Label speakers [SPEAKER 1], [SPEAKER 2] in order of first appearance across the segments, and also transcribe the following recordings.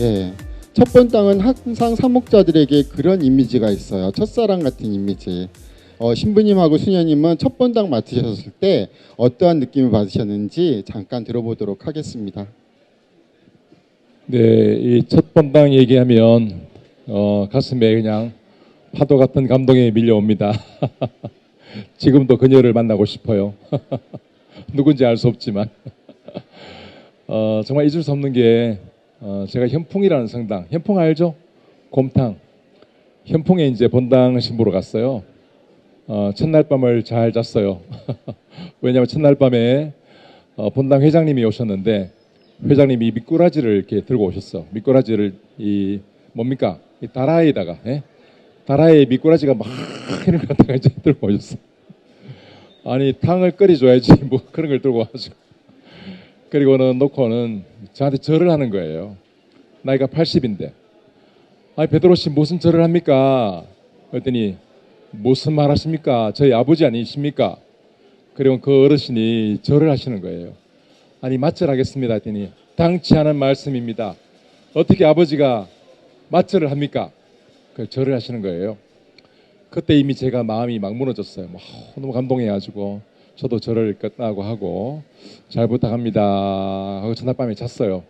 [SPEAKER 1] 예. 첫 본당은 항상 사목자들에게 그런 이미지가 있어요. 첫사랑 같은 이미지. 어, 신부님하고 수녀님은 첫 본당 맡으셨을 때 어떠한 느낌을 받으셨는지 잠깐 들어보도록 하겠습니다.
[SPEAKER 2] 네, 이 첫 번당 얘기하면 어, 가슴에 그냥 파도 같은 감동이 밀려옵니다. 지금도 그녀를 만나고 싶어요. 누군지 알 수 없지만 어, 정말 잊을 수 없는 게 어, 제가 현풍이라는 성당, 현풍 알죠? 곰탕. 현풍에 이제 본당 신부로 갔어요. 어, 첫날 밤을 잘 잤어요. 왜냐하면 첫날 밤에 어, 본당 회장님이 오셨는데 회장님이 미꾸라지를 이렇게 들고 오셨어. 미꾸라지를 이 뭡니까? 이 다라에다가 예? 다라에 미꾸라지가 막 거 갖다가 이제 들고 오셨어. 아니 탕을 끓여줘야지 뭐 그런 걸 들고 와가지고 그리고는 놓고는 저한테 절을 하는 거예요. 나이가 80인데 아니 베드로 씨 무슨 절을 합니까? 그랬더니 무슨 말 하십니까? 저희 아버지 아니십니까? 그리고 그 어르신이 절을 하시는 거예요. 아니 맞절하겠습니다 했더니 당치 않은 말씀입니다. 어떻게 아버지가 맞절을 합니까? 그 절을 하시는 거예요. 그때 이미 제가 마음이 막 무너졌어요. 뭐, 너무 감동해가지고 저도 절을 끝나고 하고 잘 부탁합니다 하고 전날 밤에 잤어요.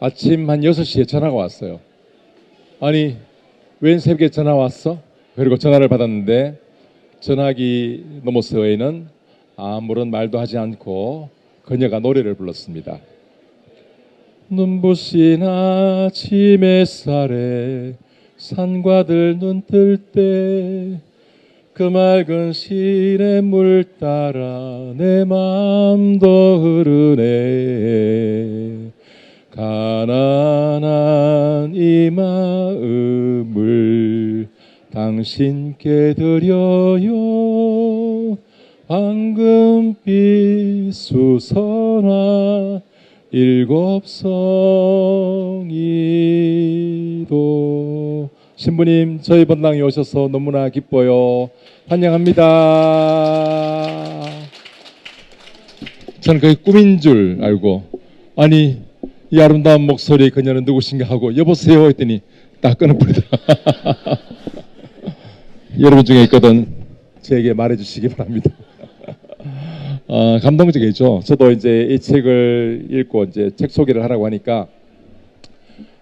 [SPEAKER 2] 아침 한 6시에 전화가 왔어요. 아니 웬 새벽에 전화 왔어? 그리고 전화를 받았는데 전화기 너머서에는 아무런 말도 하지 않고 그녀가 노래를 불렀습니다. 눈부신 아침 햇살에 산과들 눈 뜰 때 그 맑은 시냇물 따라 내 마음도 흐르네. 가난한 이 마음을 당신께 드려요. 황금빛 수선화 일곱 성이도. 신부님 저희 본당에 오셔서 너무나 기뻐요 환영합니다 저는 그게 꿈인 줄 알고 아니 이 아름다운 목소리 그녀는 누구신가 하고 여보세요 했더니 딱 끊어버리다 여러분 중에 있거든 저에게 말해주시기 바랍니다. 어, 감동적이죠. 저도 이제 이 책을 읽고 이제 책 소개를 하라고 하니까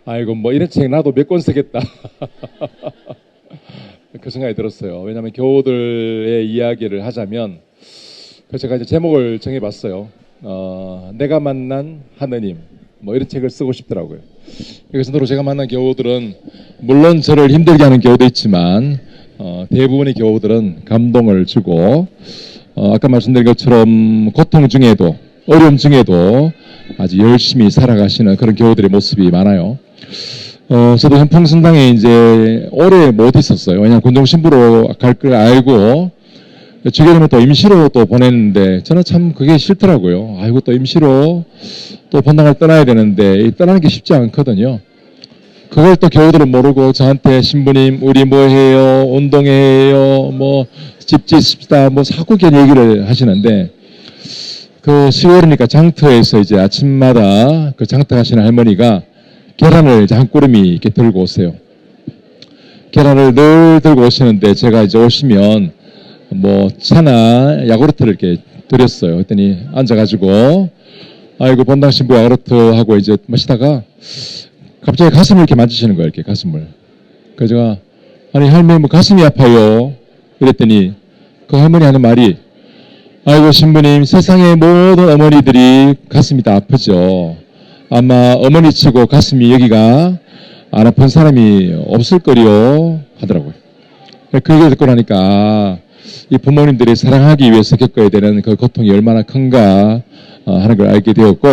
[SPEAKER 2] 아이고 뭐 이런 책 나도 몇 권 쓰겠다. 그 생각이 들었어요. 왜냐하면 교우들의 이야기를 하자면 그래서 제가 이제 제목을 정해봤어요. 어, 내가 만난 하느님 뭐 이런 책을 쓰고 싶더라고요. 그래서 서로 제가 만난 교우들은 물론 저를 힘들게 하는 교우도 있지만 어, 대부분의 교우들은 감동을 주고 어, 아까 말씀드린 것처럼 고통 중에도 어려움 중에도 아주 열심히 살아가시는 그런 교우들의 모습이 많아요. 어, 저도 현풍성당에 이제 오래 못 있었어요. 왜냐하면 군종 신부로 갈 걸 알고 되면 또 임시로 또 보냈는데 저는 참 그게 싫더라고요. 아이고 또 임시로 또 본당을 떠나야 되는데 이 떠나는 게 쉽지 않거든요. 그걸 또 교우들은 모르고 저한테 신부님 우리 뭐 해요 운동해요 뭐 집 짓습시다 뭐 사고견 얘기를 하시는데 그 10월이니까 장터에서 이제 아침마다 그 장터 하시는 할머니가 계란을 이제 한 꾸러미 이렇게 들고 오세요. 계란을 늘 들고 오시는데 제가 이제 오시면 뭐 차나 야구르트를 이렇게 드렸어요. 그랬더니 앉아가지고 아이고 본당 신부 야구르트 하고 이제 마시다가 갑자기 가슴을 이렇게 만지시는 거예요. 이렇게 가슴을. 그래서 제가 아니 할머니 뭐 가슴이 아파요. 이랬더니 그 할머니 하는 말이 아이고 신부님 세상의 모든 어머니들이 가슴이 다 아프죠. 아마 어머니 치고 가슴이 여기가 안 아픈 사람이 없을 거리요 하더라고요. 그 얘기를 듣고 나니까 이 부모님들이 사랑하기 위해서 겪어야 되는 그 고통이 얼마나 큰가 어, 하는 걸 알게 되었고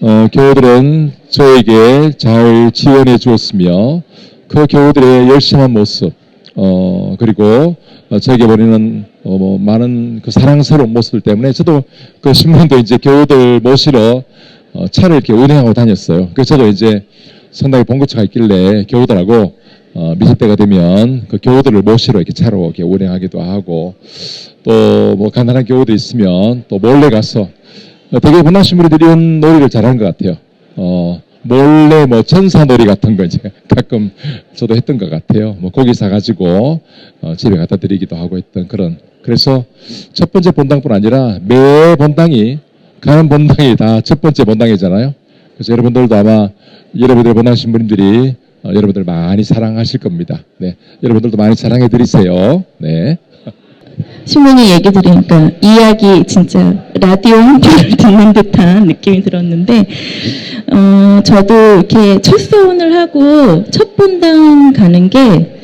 [SPEAKER 2] 어, 교우들은 저에게 잘 지원해 주었으며 그 교우들의 열심한 모습 어, 그리고 어, 저에게 보내는 어, 뭐 많은 그 사랑스러운 모습들 때문에 저도 그 신문도 이제 교우들 모시러 어, 차를 이렇게 운행하고 다녔어요. 그래서 저도 이제 상당히 봉고차가 있길래 교우들하고 어, 미술 때가 되면 그 교우들을 모시러 이렇게 차로 이렇게 운행하기도 하고 또 뭐 가난한 교우들 있으면 또 몰래 가서 어, 되게 본당 신부들이 이런 놀이를 잘하는 것 같아요. 어, 몰래 뭐 전사놀이 같은 거 이제 가끔 저도 했던 것 같아요. 뭐 고기 사가지고 어, 집에 갖다 드리기도 하고 했던 그런. 그래서 첫 번째 본당뿐 아니라 매 본당이 가는 본당이 다 첫 번째 본당이잖아요. 그래서 여러분들도 아마 여러분들의 본당 신부님들이 어, 여러분들 많이 사랑하실 겁니다. 네, 여러분들도 많이 사랑해 드리세요. 네.
[SPEAKER 3] 신부님 얘기 들으니까 이야기 진짜 라디오 한 편을 듣는 듯한 느낌이 들었는데 어, 저도 이렇게 첫 서원을 하고 첫 본당 가는 게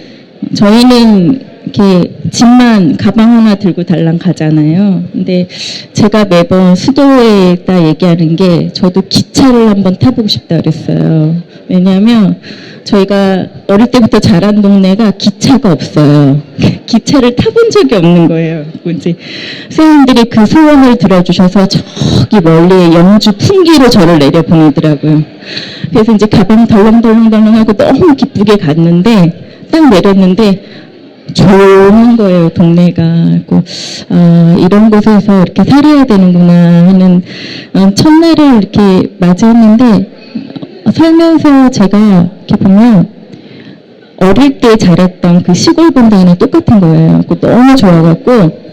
[SPEAKER 3] 저희는 이렇게 짐만 가방 하나 들고 달랑 가잖아요. 근데 제가 매번 수도에 다 얘기하는 게 저도 기차를 한번 타보고 싶다 그랬어요. 왜냐하면 저희가 어릴 때부터 자란 동네가 기차가 없어요. 기차를 타본 적이 없는 거예요. 이제 선생님들이 그 소원을 들어주셔서 저기 멀리 영주 풍기로 저를 내려 보내더라고요. 그래서 이제 가방 덜렁덜렁덜렁하고 너무 기쁘게 갔는데 딱 내렸는데 조용한 거예요, 동네가. 그리고, 아, 이런 곳에서 이렇게 살아야 되는구나 하는 어, 첫날을 이렇게 맞이했는데, 어, 살면서 제가 이렇게 보면, 어릴 때 자랐던 그 시골 본당이랑 똑같은 거예요. 그 너무 좋아갖고,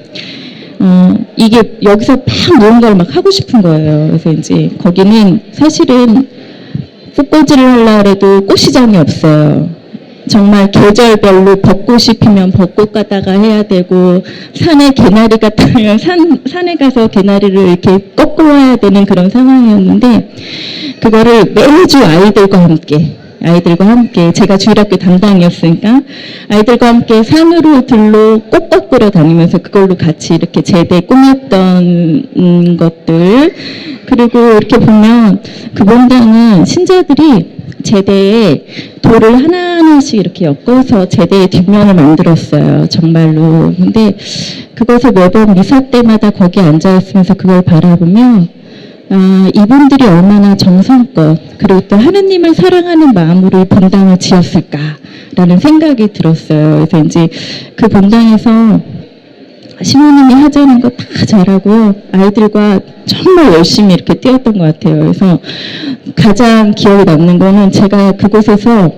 [SPEAKER 3] 어, 이게 여기서 막 무언가를 막 하고 싶은 거예요. 그래서 이제 거기는 사실은 꽃꽂이를 하려고 해도 꽃시장이 없어요. 정말 계절별로 벚꽃이 피면 벚꽃 가다가 해야 되고 산에 개나리가 타면 산, 산에 가서 개나리를 이렇게 꺾어 와야 되는 그런 상황이었는데 그거를 매주 아이들과 함께 아이들과 함께 제가 주일학교 담당이었으니까 아이들과 함께 산으로 들로 꽃 꺾으러 다니면서 그걸로 같이 이렇게 제대 꾸몄던 음, 것들 그리고 이렇게 보면 그 본당은 신자들이 제대에 돌을 하나하나씩 이렇게 엮어서 제대의 뒷면을 만들었어요. 정말로. 근데 그것을 매번 미사 때마다 거기 앉아 있으면서 그걸 바라보면 아, 이분들이 얼마나 정성껏 그리고 또 하느님을 사랑하는 마음으로 이 본당을 지었을까라는 생각이 들었어요. 그래서 이제 그 본당에서 시모님이 하자는 거 다 잘하고 아이들과 정말 열심히 이렇게 뛰었던 것 같아요. 그래서 가장 기억에 남는 거는 제가 그곳에서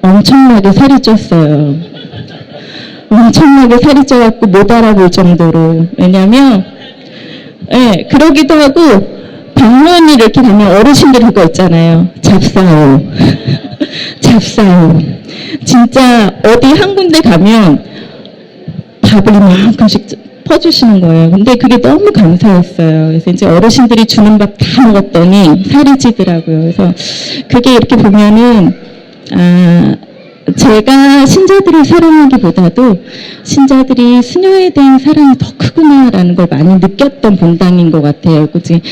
[SPEAKER 3] 엄청나게 살이 쪘어요. 엄청나게 살이 쪄갖고 못 알아볼 정도로. 왜냐면, 예, 그러기도 하고, 방문이 이렇게 가면 어르신들 그거 있잖아요. 잡사오. 잡사오. 진짜 어디 한 군데 가면 밥을 이만큼씩 퍼주시는 거예요. 근데 그게 너무 감사했어요. 그래서 이제 어르신들이 주는 밥 다 먹었더니 살이 찌더라고요. 그래서 그게 이렇게 보면은, 아, 제가 신자들을 사랑하기보다도 신자들이 수녀에 대한 사랑이 더 크구나라는 걸 많이 느꼈던 본당인 것 같아요. 그지?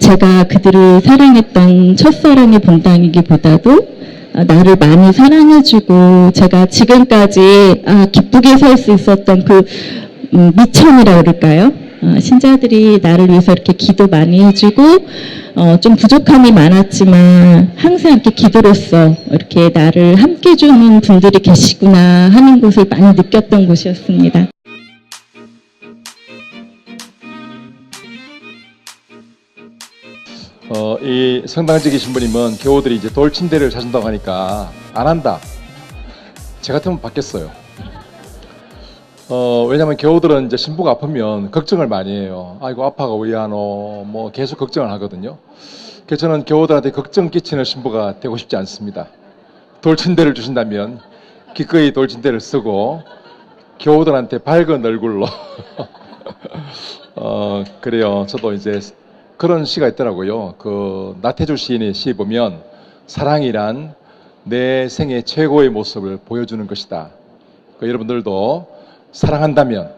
[SPEAKER 3] 제가 그들을 사랑했던 첫사랑의 본당이기보다도 아, 나를 많이 사랑해주고 제가 지금까지 아, 기쁘게 살 수 있었던 그 음, 미천이라 그럴까요? 아, 신자들이 나를 위해서 이렇게 기도 많이 해주고 어, 좀 부족함이 많았지만 항상 이렇게 기도로서 이렇게 나를 함께 주는 분들이 계시구나 하는 것을 많이 느꼈던 곳이었습니다.
[SPEAKER 2] 어, 이 성당직의 신부님은 교우들이 이제 돌침대를 사준다고 하니까 안 한다. 제 같으면 받겠어요. 어, 왜냐면 교우들은 이제 신부가 아프면 걱정을 많이 해요. 아이고 아파가 왜 하노? 뭐 계속 걱정을 하거든요. 그래서 저는 교우들한테 걱정 끼치는 신부가 되고 싶지 않습니다. 돌침대를 주신다면 기꺼이 돌침대를 쓰고 교우들한테 밝은 얼굴로 어, 그래요. 저도 이제 그런 시가 있더라고요. 그 나태주 시인의 시 보면 사랑이란 내 생의 최고의 모습을 보여주는 것이다. 그 여러분들도 사랑한다면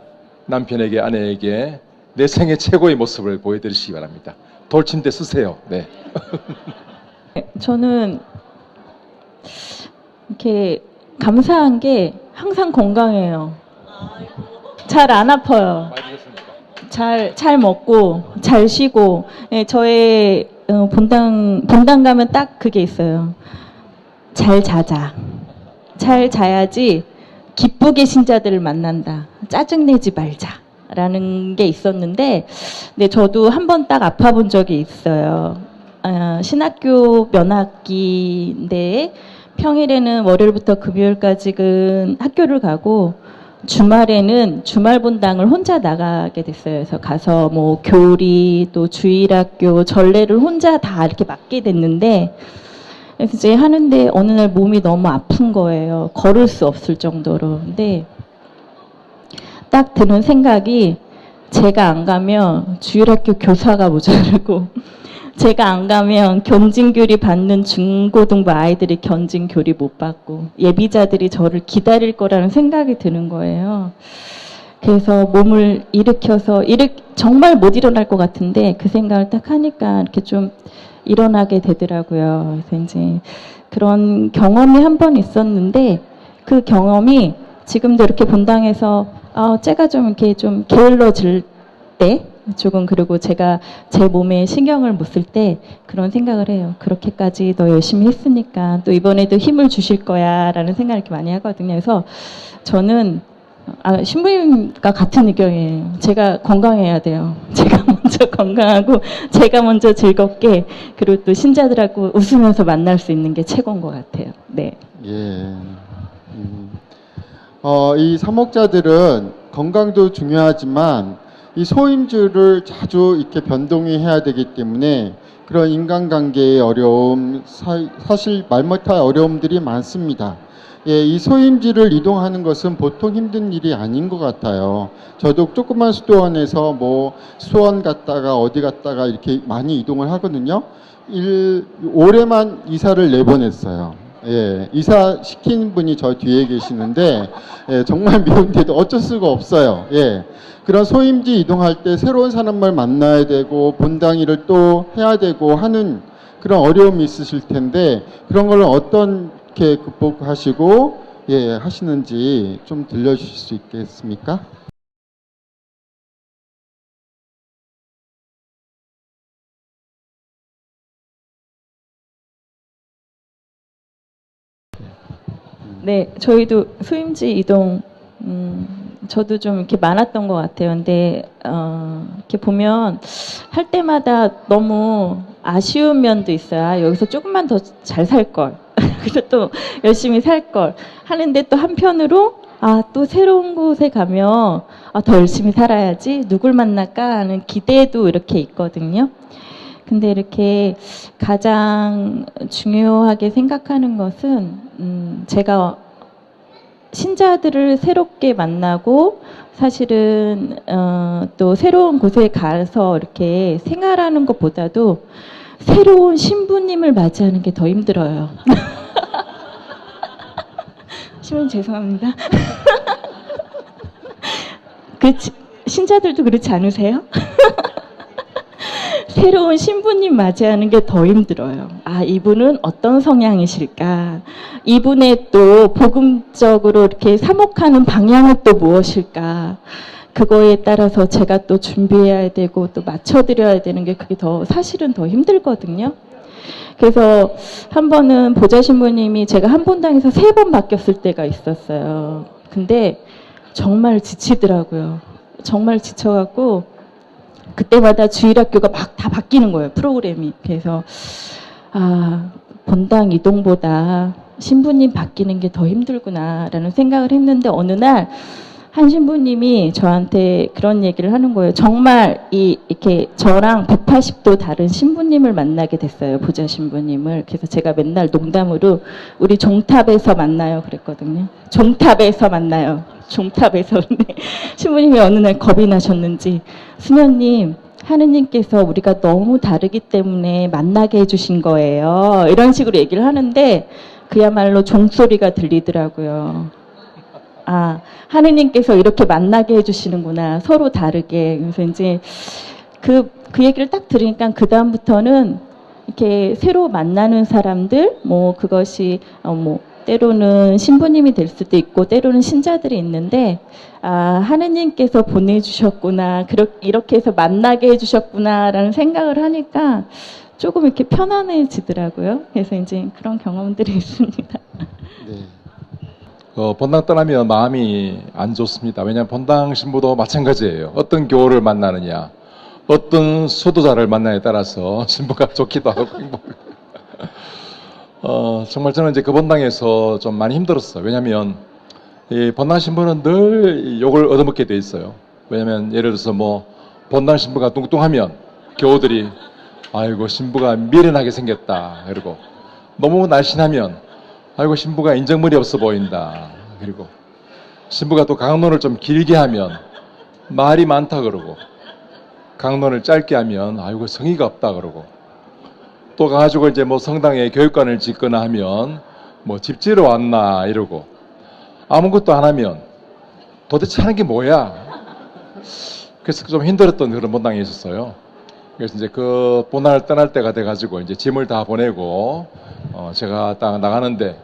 [SPEAKER 2] 남편에게 아내에게 내 생의 최고의 모습을 보여드리시기 바랍니다. 돌침대 쓰세요. 네.
[SPEAKER 3] 저는 이렇게 감사한 게 항상 건강해요. 잘 안 아파요. 잘, 잘 먹고, 잘 쉬고, 예, 저의 어, 본당, 본당 가면 딱 그게 있어요. 잘 자자. 잘 자야지 기쁘게 신자들을 만난다. 짜증내지 말자. 라는 게 있었는데, 네, 저도 한 번 딱 아파 본 적이 있어요. 아, 신학교 면학기인데 평일에는 월요일부터 금요일까지는 학교를 가고 주말에는 주말 본당을 혼자 나가게 됐어요. 그래서 가서 뭐 교리 또 주일학교 전례를 혼자 다 이렇게 맡게 됐는데 이제 하는데 어느 날 몸이 너무 아픈 거예요. 걸을 수 없을 정도로. 근데 딱 드는 생각이 제가 안 가면 주일학교 교사가 모자르고 제가 안 가면 견진교리 받는 중고등부 아이들이 견진교리 못 받고 예비자들이 저를 기다릴 거라는 생각이 드는 거예요. 그래서 몸을 일으켜서 일으 정말 못 일어날 것 같은데 그 생각을 딱 하니까 이렇게 좀 일어나게 되더라고요. 그래서 이제 그런 경험이 한 번 있었는데 그 경험이 지금도 이렇게 본당에서 아, 제가 좀 이렇게 좀 게을러질 때 조금 그리고 제가 제 몸에 신경을 못 쓸 때 그런 생각을 해요. 그렇게까지 너 열심히 했으니까 또 이번에도 힘을 주실 거야라는 생각을 이렇게 많이 하거든요. 그래서 저는 아, 신부님과 같은 의견이에요. 제가 건강해야 돼요. 제가 먼저 건강하고 제가 먼저 즐겁게 그리고 또 신자들하고 웃으면서 만날 수 있는 게 최고인 것 같아요. 네.
[SPEAKER 1] 예. 음. 어, 이 사목자들은 건강도 중요하지만 이 소임주를 자주 이렇게 변동이 해야 되기 때문에 그런 인간관계의 어려움, 사, 사실 말 못할 어려움들이 많습니다. 예, 이 소임지를 이동하는 것은 보통 힘든 일이 아닌 것 같아요. 저도 조그만 수도원에서 뭐 수원 갔다가 어디 갔다가 이렇게 많이 이동을 하거든요. 일, 올해만 이사를 내보냈어요. 예, 이사 시킨 분이 저 뒤에 계시는데 예, 정말 미운데도 어쩔 수가 없어요. 예, 그런 소임지 이동할 때 새로운 사람을 만나야 되고 본당 일을 또 해야 되고 하는 그런 어려움이 있으실 텐데 그런 걸 어 떻게 극복하시고 예, 하시는지 좀 들려주실 수 있겠습니까?
[SPEAKER 3] 네, 저희도 수임지 이동, 음, 저도 좀 이렇게 많았던 것 같아요. 근데, 어, 이렇게 보면 할 때마다 너무 아쉬운 면도 있어요. 아, 여기서 조금만 더 잘 살 걸. 그리고 또 열심히 살 걸. 하는데 또 한편으로, 아, 또 새로운 곳에 가면, 아, 더 열심히 살아야지. 누굴 만날까 하는 기대도 이렇게 있거든요. 근데 이렇게 가장 중요하게 생각하는 것은 음, 제가 신자들을 새롭게 만나고 사실은 어, 또 새로운 곳에 가서 이렇게 생활하는 것보다도 새로운 신부님을 맞이하는 게 더 힘들어요. 신부님 죄송합니다. 그렇지, 신자들도 그렇지 않으세요? 새로운 신부님 맞이하는 게 더 힘들어요. 아, 이분은 어떤 성향이실까? 이분의 또 복음적으로 이렇게 사목하는 방향은 또 무엇일까? 그거에 따라서 제가 또 준비해야 되고 또 맞춰드려야 되는 게 그게 더 사실은 더 힘들거든요. 그래서 한 번은 보좌 신부님이 제가 한 본당에서 세 번 바뀌었을 때가 있었어요. 근데 정말 지치더라고요. 정말 지쳐갖고 그때마다 주일학교가 막 다 바뀌는 거예요 프로그램이 그래서 아 본당 이동보다 신부님 바뀌는 게 더 힘들구나라는 생각을 했는데 어느 날 한 신부님이 저한테 그런 얘기를 하는 거예요. 정말 이 이렇게 저랑 180도 다른 신부님을 만나게 됐어요. 보좌 신부님을. 그래서 제가 맨날 농담으로 우리 종탑에서 만나요 그랬거든요. 종탑에서 만나요. 종탑에서 신부님이 어느 날 겁이 나셨는지 수녀님 하느님께서 우리가 너무 다르기 때문에 만나게 해주신 거예요. 이런 식으로 얘기를 하는데 그야말로 종소리가 들리더라고요. 아, 하느님께서 이렇게 만나게 해주시는구나. 서로 다르게. 그래서 이제 그, 그 얘기를 딱 들으니까 그다음부터는 이렇게 새로 만나는 사람들, 뭐 그것이, 어, 뭐, 때로는 신부님이 될 수도 있고, 때로는 신자들이 있는데, 아, 하느님께서 보내주셨구나. 이렇게 해서 만나게 해주셨구나라는 생각을 하니까 조금 이렇게 편안해지더라고요. 그래서 이제 그런 경험들이 있습니다.
[SPEAKER 1] 네.
[SPEAKER 2] 어, 본당 떠나면 마음이 안 좋습니다. 왜냐하면 본당 신부도 마찬가지예요. 어떤 교우를 만나느냐. 어떤 소도자를 만나에 따라서 신부가 좋기도 하고. 어, 정말 저는 이제 그 본당에서 좀 많이 힘들었어요. 왜냐하면 이 본당 신부는 늘 욕을 얻어먹게 돼 있어요. 왜냐하면 예를 들어서 뭐 본당 신부가 뚱뚱하면 교우들이 아이고 신부가 미련하게 생겼다. 그리고 너무 날씬하면 아이고 신부가 인정머리 없어 보인다. 그리고 신부가 또 강론을 좀 길게 하면 말이 많다 그러고 강론을 짧게 하면 아이고 성의가 없다 그러고 또 가가지고 이제 뭐 성당에 교육관을 짓거나 하면 뭐 집지러 왔나 이러고 아무것도 안 하면 도대체 하는 게 뭐야? 그래서 좀 힘들었던 그런 본당이 있었어요. 그래서 이제 그 본당을 떠날 때가 돼가지고 이제 짐을 다 보내고 어 제가 딱 나가는데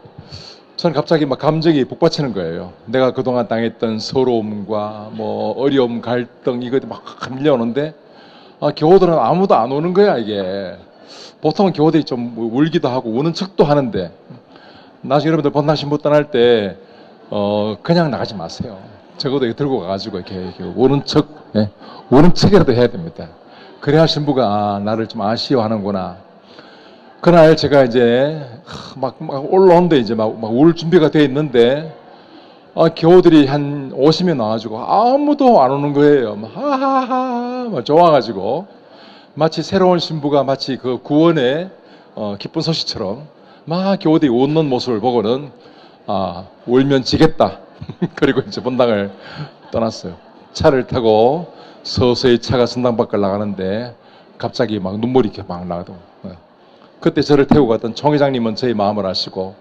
[SPEAKER 2] 저는 갑자기 막 감정이 북받치는 거예요. 내가 그동안 당했던 서러움과 뭐 어려움, 갈등 이것도 막 밀려오는데 아, 교우들은 아무도 안 오는 거야 이게. 보통은 교우들이 좀 울기도 하고 우는 척도 하는데 나중에 여러분들 본당 신부 떠날 때 어, 그냥 나가지 마세요. 적어도 이거 들고 가가지고 이렇게, 이렇게 우는 척, 예, 우는 척이라도 해야 됩니다. 그래야 신부가 아, 나를 좀 아쉬워하는구나. 그날 제가 이제 막, 막 올라오는데 이제 막울 준비가 돼 있는데 아, 교우들이 한 50명 나와가지고 아무도 안 오는 거예요. 막 하하하 막 좋아가지고 마치 새로운 신부가 마치 그 구원의 어, 기쁜 소식처럼 막 교우들이 웃는 모습을 보고는 아 울면 지겠다. 그리고 이제 본당을 떠났어요. 차를 타고 서서히 차가 선당 밖을 나가는데 갑자기 막 눈물이 이렇게 막 나도. 그때 저를 태우고 갔던 총회장님은 저희 마음을 아시고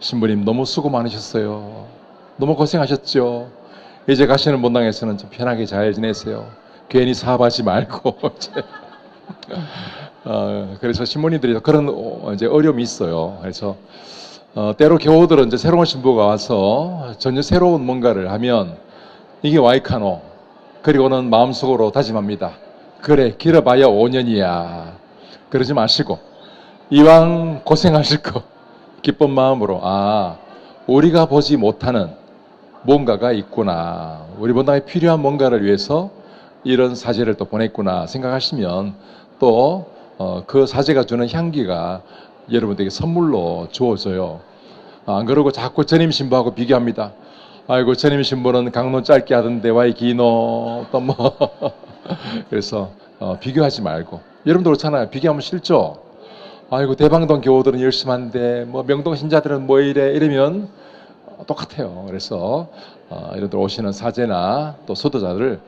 [SPEAKER 2] 신부님 너무 수고 많으셨어요. 너무 고생하셨죠. 이제 가시는 본당에서는 좀 편하게 잘 지내세요. 괜히 사업하지 말고. 어, 그래서 신부님들이 그런 어, 이제 어려움이 있어요. 그래서 어, 때로 교우들은 이제 새로운 신부가 와서 전혀 새로운 뭔가를 하면 이게 와이카노. 그리고는 마음속으로 다짐합니다. 그래, 길어봐야 5년이야. 그러지 마시고 이왕 고생하실 거 기쁜 마음으로 아 우리가 보지 못하는 뭔가가 있구나 우리 본당에 필요한 뭔가를 위해서 이런 사제를 또 보냈구나 생각하시면 또그 사제가 주는 향기가 여러분들에게 선물로 주어져요 아, 안 그러고 자꾸 전임 신부하고 비교합니다 아이고 전임 신부는 강론 짧게 하던데 와이 기노 또 뭐. 그래서 어, 비교하지 말고. 여러분들 그렇잖아요. 비교하면 싫죠? 아이고 대방동 교우들은 열심히 한데 뭐 명동 신자들은 뭐 이래 이러면 똑같아요. 그래서 어, 이런들 오시는 사제나 또 소도자들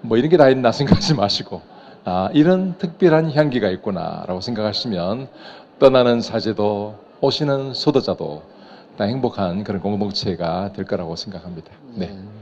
[SPEAKER 2] 뭐 이런 게 다 있나 생각하지 마시고 아 이런 특별한 향기가 있구나라고 생각하시면 떠나는 사제도 오시는 소도자도 다 행복한 그런 공동체가 될 거라고 생각합니다. 네.
[SPEAKER 1] 네.